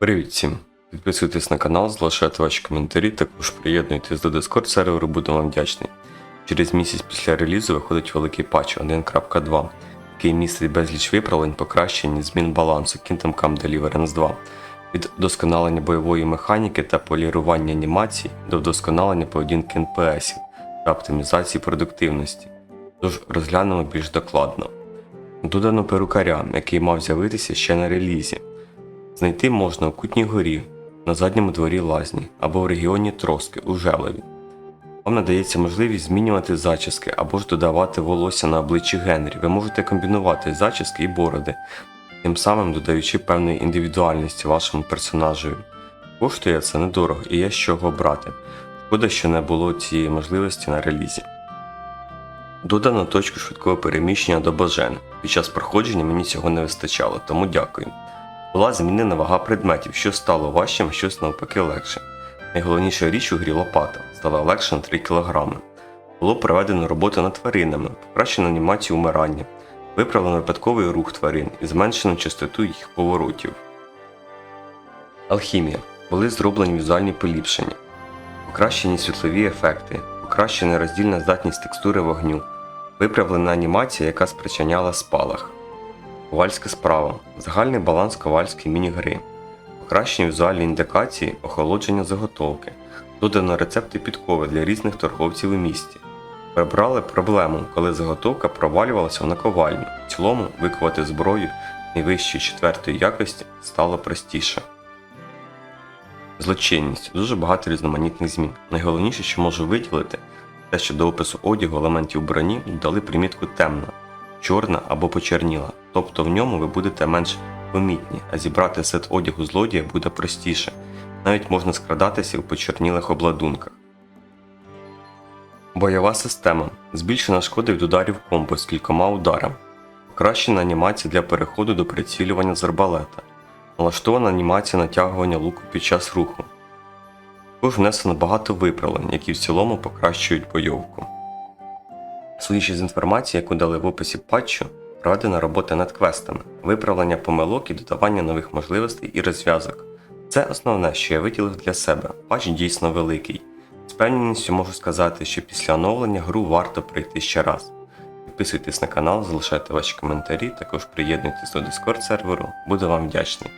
Привіт всім! Підписуйтесь на канал, залишайте ваші коментарі, також приєднуйтесь до Discord серверу, буду вам вдячний. Через місяць після релізу виходить великий патч 1.2, який містить безліч виправлень, покращень змін балансу Kingdom Come Deliverance 2. Від вдосконалення бойової механіки та полірування анімацій до вдосконалення поведінки НПСів та оптимізації продуктивності. Тож розглянемо більш докладно. Додано перукаря, який мав з'явитися ще на релізі. Знайти можна у Кутній горі, на задньому дворі лазні або в регіоні Троски у Желеві. Вам надається можливість змінювати зачіски або ж додавати волосся на обличчі Генрі. Ви можете комбінувати зачіски і бороди, тим самим додаючи певної індивідуальності вашому персонажеві. Коштує це недорого і є з чого брати. Шкода, що не було цієї можливості на релізі. Додано точку швидкого переміщення до Бажен. Під час проходження мені цього не вистачало, тому дякую. Була змінена вага предметів, що стало важчим, щось навпаки легше. Найголовніша річ у грі лопата стала легше на 3 кг. Було проведено роботу над тваринами, покращено анімацію умирання, виправлено випадковий рух тварин і зменшено частоту їх поворотів. Алхімія. Були зроблені візуальні поліпшення, покращені світлові ефекти, покращена роздільна здатність текстури вогню, виправлена анімація, яка спричиняла спалах. Ковальська справа. Загальний баланс ковальської міні-гри. Покращені візуальні індикації, охолодження заготовки. Додано рецепти підкови для різних торговців у місті. Прибрали проблему, коли заготовка провалювалася в наковальню. В цілому викувати зброю найвищої четвертої якості стало простіше. Злочинність. Дуже багато різноманітних змін. Найголовніше, що можу виділити, те, що до опису одягу елементів броні додали примітку темна, чорна або почерніла, тобто в ньому ви будете менш помітні, а зібрати сет одягу злодія буде простіше, навіть можна скрадатися у почернілих обладунках. Бойова система. Збільшена шкода від ударів комбо з кількома ударами. Покращена анімація для переходу до прицілювання з арбалета. Налаштована анімація натягування луку під час руху. Також внесено багато виправлень, які в цілому покращують бойовку. Судячи з інформації, яку дали в описі патчу, проведена робота над квестами, виправлення помилок і додавання нових можливостей і розв'язок. Це основне, що я виділив для себе. Патч дійсно великий. З певністю можу сказати, що після оновлення гру варто прийти ще раз. Підписуйтесь на канал, залишайте ваші коментарі, також приєднуйтесь до Discord серверу, буду вам вдячний.